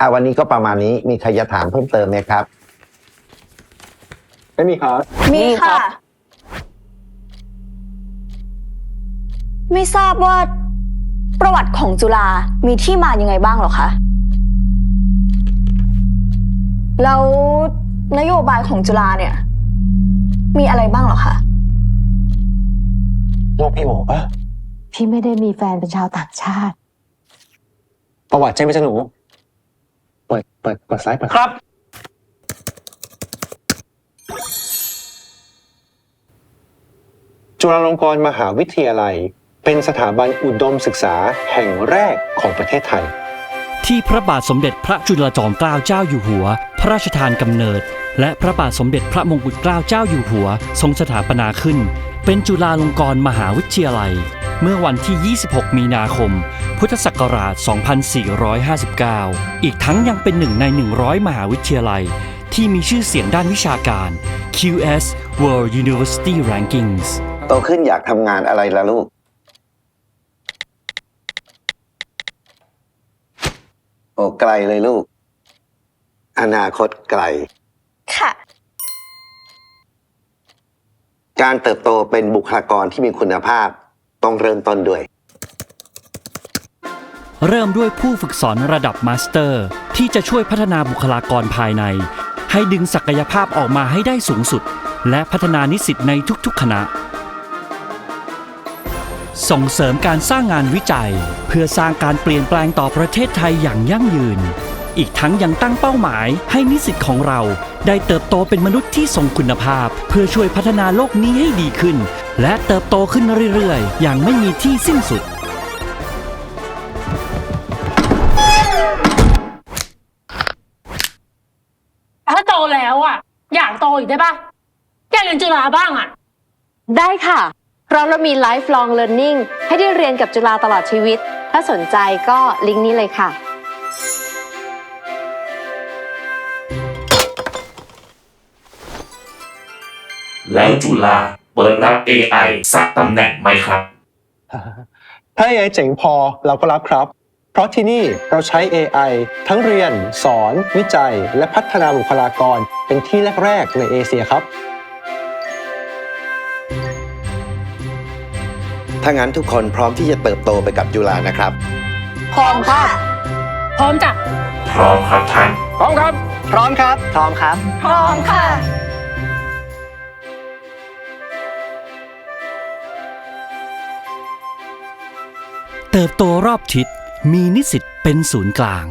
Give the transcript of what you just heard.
อะวันนี้ก็ประมาณนี้มีใครจะถามเพิ่มเติมไหมครับ ไม่มีครับ มีค่ะ ไม่ทราบว่า ประวัติของจุฬามีที่มายังไงบ้างเหรอคะ แล้วนโยบายของจุฬาเนี่ย มีอะไรบ้างเหรอคะโลกพี่โอ๋ปะพี่ไม่ได้มีแฟนเป็นชาวต่างชาติ ประวัติใช่ไหมจ๊ะหนู เปิด เปิด เปิดซ้าย เปิดครับ จุฬาลงกรณ์มหาวิทยาลัย เป็นสถาบันอุดมศึกษาแห่งแรกของประเทศไทย ที่พระบาทสมเด็จพระจุลจอมเกล้าเจ้าอยู่หัว พระราชทานกำเนิด และพระบาทสมเด็จพระมงกุฎเกล้าเจ้าอยู่หัว ทรงสถาปนาขึ้น เป็นจุฬาลงกรณ์มหาวิทยาลัย เมื่อวันที่ 26 มีนาคม พุทธศักราช 2459 อีกทั้งยังเป็นหนึ่งใน 100 มหาวิทยาลัย ที่มีชื่อเสียงด้านวิชาการ QS World University Rankings โตขึ้นอยากทำงานอะไรล่ะลูก โอ้ไกลเลยลูก อนาคตไกล ค่ะ การเติบโตเป็นบุคลากรที่มีคุณภาพ ต้องเริ่มต้นด้วย เริ่มด้วยผู้ฝึกสอนระดับมาสเตอร์ ที่จะช่วยพัฒนาบุคลากรภายใน ให้ดึงศักยภาพออกมาให้ได้สูงสุด และพัฒนานิสิตในทุกๆคณะ ส่งเสริมการสร้างงานวิจัย เพื่อสร้างการเปลี่ยนแปลงต่อประเทศไทยอย่างยั่งยืน อีกทั้งยังตั้งเป้าหมายให้นิสิตของเรา ได้เติบโตเป็นมนุษย์ที่ทรงคุณภาพ เพื่อช่วยพัฒนาโลกนี้ให้ดีขึ้น และเติบโตขึ้นเรื่อยๆ อย่างไม่มีที่สิ้นสุด ถ้าโตแล้วอะ อยากโตอีกได้ปะอยากเรียนจุฬาบ้างอะ ได้ค่ะเพราะเรามี lifelong learning ให้ได้เรียนกับจุฬาตลอดชีวิต ถ้าสนใจก็ลิงก์นี้เลยค่ะ แล้วจุฬา เปิดรับ AI สักตำแหน่งไหมครับ ถ้า AI เจ๋งพอเราก็รับครับ เพราะที่นี่เราใช้ AI ทั้งเรียน สอน วิจัย และพัฒนาบุคลากร เป็นที่แรก ๆ ในเอเชียครับ ถ้างั้นทุกคนพร้อมที่จะเติบโตไปกับจุฬานะครับ พร้อมค่ะ พร้อมจ้ะพร้อมครับท่าน พร้อมครับ พร้อมครับ พร้อมครับ พร้อมค่ะ เติบโตรอบทิศมีนิสิตเป็นศูนย์กลาง